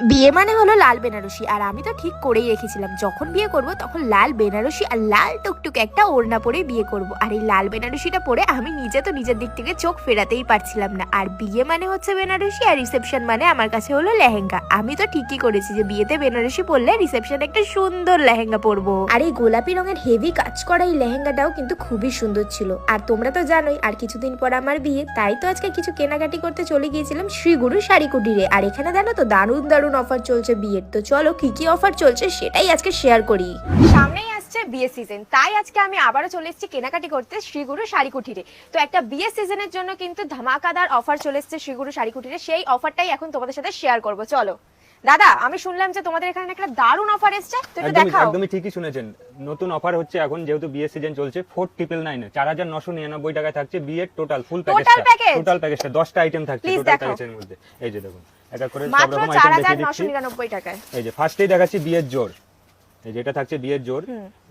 বিয়ে মানে হলো লাল বেনারসি, আর আমি তো ঠিক করেই রেখেছিলাম। যখন বিয়ে করব তখন লাল বেনারসি আর লাল টুকটুক একটা ওড়না পরে বিয়ে করব। আর এই লাল বেনারসিটা পরে আমি নিজে তো নিজের দিক থেকে চোখ ফেরাতেই পারছিলাম না। আর বিয়ে মানে হচ্ছে বেনারসি আর রিসেপশন মানে আমার কাছে হলো লেহেঙ্গা। আমি তো ঠিকই করেছি যে বিয়েতে বেনারসি পরলে রিসেপশন একটা সুন্দর লেহেঙ্গা পরবো। আর এই গোলাপি রঙের হেভি কাজ করা এই লেহেঙ্গাটাও কিন্তু খুবই সুন্দর ছিল। আর তোমরা তো জানোই, আর কিছুদিন পর আমার বিয়ে, তাই তো আজকে কিছু কেনাকাটি করতে চলে গিয়েছিলাম শ্রীগুরু শাড়ি কুটিরে আর এখানে জানো তো দারুণ দারুণ অফার চলছে বিয়ের তো চলো কি কি অফার চলছে সেটাই আজকে শেয়ার করি। সামনেই আসছে বিয়ে সিজন তাই আজকে আমি আবারও চলে এসেছি কেনাকাটি করতে শ্রীগুরু শাড়ি কুঠিরে তো একটা বিয়ে সিজনের জন্য কিন্তু ধামাকাদার অফার চলে এসেছে শ্রীগুরু শাড়ি কুঠিরে সেই অফারটাই এখন তোমাদের সাথে শেয়ার করব, চলো। দাদা আমি শুনলাম যে তোমাদের এখানে একটা দারুণ অফার এসছে। তো একটু একদমই দেখাও। একদমই ঠিকই শুনেছেন। নতুন অফার হচ্ছে এখন যেহেতু বিয়ে সিজন চলছে ফোর ট্রিপল নাইনে চার হাজার নশো নিরানব্বই টাকায় থাকছে বিয়ের টোটাল ফুল প্যাকেজটা package? টোটাল প্যাকেজটা দশটা আইটেম থাকছে Please টোটাল দেখাও। প্যাকেজের মধ্যে। এই যে দেখুন এক এক করে সব মাত্র রকম চার আইটেম হাজার দেখিয়ে নশো দিচ্ছি নিরানব্বই টাকায়। এই যে ফার্স্টেই দেখাচ্ছি বিয়ের জোর এই যে এটা থাকছে বিয়ের জোর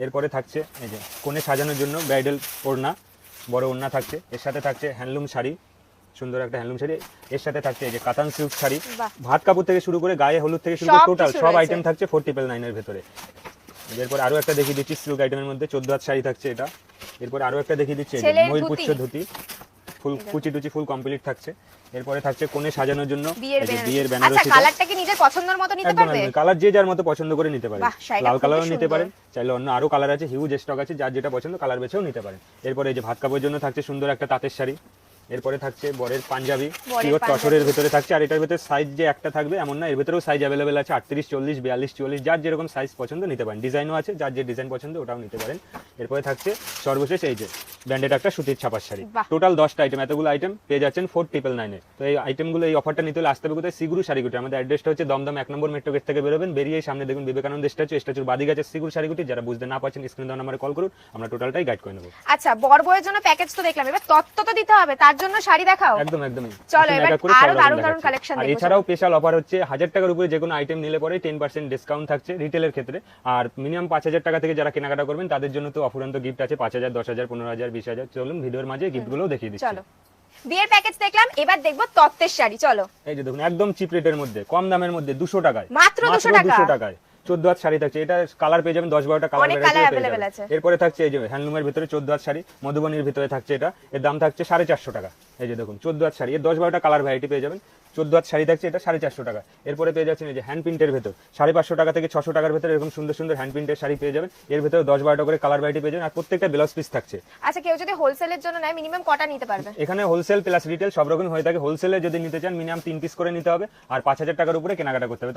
এরপরে থাকছে এই যে কোণে সাজানোর জন্য ব্রাইডাল ওড়না বড় ওড়না থাকছে। এর সাথে থাকছে হ্যান্ডলুম শাড়ি। সুন্দর একটা হ্যান্ডলুম শাড়ি। এর সাথে থাকছে এই যে কাতান সিল্ক শাড়ি। ভাত কাপড় থেকে শুরু করে গায়ে হলুদ থেকে শুরু করে টোটাল সব আইটেম থাকছে ফোর ট্রিপল নাইনের ভেতরে। এরপর আরও একটা দেখিয়ে দিচ্ছি সিল্ক আইটেমের মধ্যে। চোদ্দ হাত শাড়ি থাকছে এটা। এরপর আরও একটা দেখিয়ে দিচ্ছি এই যে ছেলের ময়ূরপুচ্ছ ধুতি। ফুল কুচি টুচি ফুল কমপ্লিট থাকছে। এরপরে থাকছে কোণে সাজানোর জন্য। বিয়ের এই যে বেনারসি। বিয়ের আচ্ছা বেনারসি কালারটা কি নিজের পছন্দের মতো নিতে পারবে? কালার যে যার মতো পছন্দ করে নিতে পারে। লাল কালারও নিতে। পারেন চাইলে অন্য আরও কালার আছে হিউজ স্টক আছে যার যেটা পছন্দ কালার বেছেও নিতে পারেন এরপরে এই যে ভাত কাপড়ের জন্য থাকছে সুন্দর একটা তাঁতের শাড়ি। এরপরে থাকছে বরের পাঞ্জাবি। পিওর। তসরের ভেতরে থাকছে আর এটার ভেতরে সাইজ যে একটা থাকবে এমন না এর ভেতরেও সাইজ অ্যাভেলেবেল আছে আটত্রিশ চল্লিশ বিয়াল্লিশ চুয়াল্লিশ যার যেরকম সাইজ পছন্দ নিতে পারেন। ডিজাইনও আছে যার যে ডিজাইন পছন্দ ওটাও নিতে পারেন। এরপরে থাকছে সর্বশেষ এই যে ব্র্যান্ডেড একটা সুতির ছাপার শাড়ি। টোটাল দশটা আইটেম এতগুলো আইটেম পেয়ে যাচ্ছেন ফোর ট্রিপল নাইনে তো এই আইটেমগুলো এই অফারটা নিতে হলে আসতে হবে কোথায়? সিগুরু শাড়িগুটি আমাদের অ্যাড্রেসটা হচ্ছে দমদম এক নম্বর মেট্রো গেট থেকে বেরোবেন। বেরিয়ে সামনে দেখুন বিবেকানন্দ স্ট্যাচু স্ট্যাচুর বাদিকে আছে সিগুরু শাড়িগুটি যারা বুঝতে না পারছেন স্ক্রিন দেওয়া নাম্বারে কল করুন আমরা টোটালটাই গাইড করে নেব। আচ্ছা বর বউয়ের জন্য প্যাকেজ তো দেখলাম। এবার তত্ত্ব তো দিতে হবে তার জন্য শাড়ি দেখাও। একদম একদমই চলো, এবার আরও দারুণ দারুণ দেখাচ্ছি। collection এছাড়াও স্পেশাল অফার হচ্ছে হাজার টাকার উপরে যে কোনো আইটেম নিলে পরে টেন পার্সেন্ট ডিসকাউন্ট থাকছে। রিটেলের ক্ষেত্রে। আর মিনিমাম পাঁচ হাজার টাকা থেকে যারা কেনাকাটা করবেন তাদের জন্য তো অফুরন্ত গিফট আছে। পাঁচ হাজার দশ হাজার পনেরো হাজার বিশ হাজার। চলুন ভিডিওর মাঝে গিফটগুলো দেখিয়ে দিচ্ছি। চলো। বিয়ের প্যাকেজ দেখলাম এবার দেখব তত্ত্বের শাড়ি চলো। এই যে দেখুন একদম চিপ রেটের মধ্যে কম দামের মধ্যে দুশো টাকায়। মাত্র 200 টাকা? দুশো টাকায়। চোদ্দ হাত শাড়ি থাকছে। এটা কালার পেয়ে যাবেন দশ বারোটা কালার আছে। এরপরে থাকছে এই যে হ্যান্ডলুমের ভিতরে চোদ্দ হাত শাড়ি মধুবনির ভিতরে থাকছে এটা। এর দাম থাকছে সাড়ে চারশো টাকা। এই যে দেখুন চোদ্দ হাত শাড়ি। এর দশ বারোটা কালার ভ্যারাইটি পেয়ে যাবেন। চোদ্দ হাত শাড়ি থাকছে এটা সাড়ে চারশো টাকা। এরপরে পেয়ে যাচ্ছেন এই যে হ্যান্ড প্রিন্টের ভেতর। সাড়ে পাঁচশো টাকা থেকে ছশো টাকার ভেতরে এরকম সুন্দর সুন্দর হ্যান্ড প্রিন্টের শাড়ি পেয়ে যাবেন। এর ভেতরে দশ বারোটা করে কালার ভ্যারাইটি পেয়ে যাবেন। আর প্রত্যেকটা ব্লাউজ পিস থাকছে। আচ্ছা কেউ যদি হোলসেলের জন্য নেয় মিনিমাম কটা নিতে পারবে? এখানে হোলসেল প্লাস রিটেল সব রকম হয়ে থাকে। হোলসেলে যদি নিতে চান মিনিমাম তিন পিস করে নিতে হবে। আর পাঁচ হাজার টাকার উপরে কেনাকাটা করতে হবে।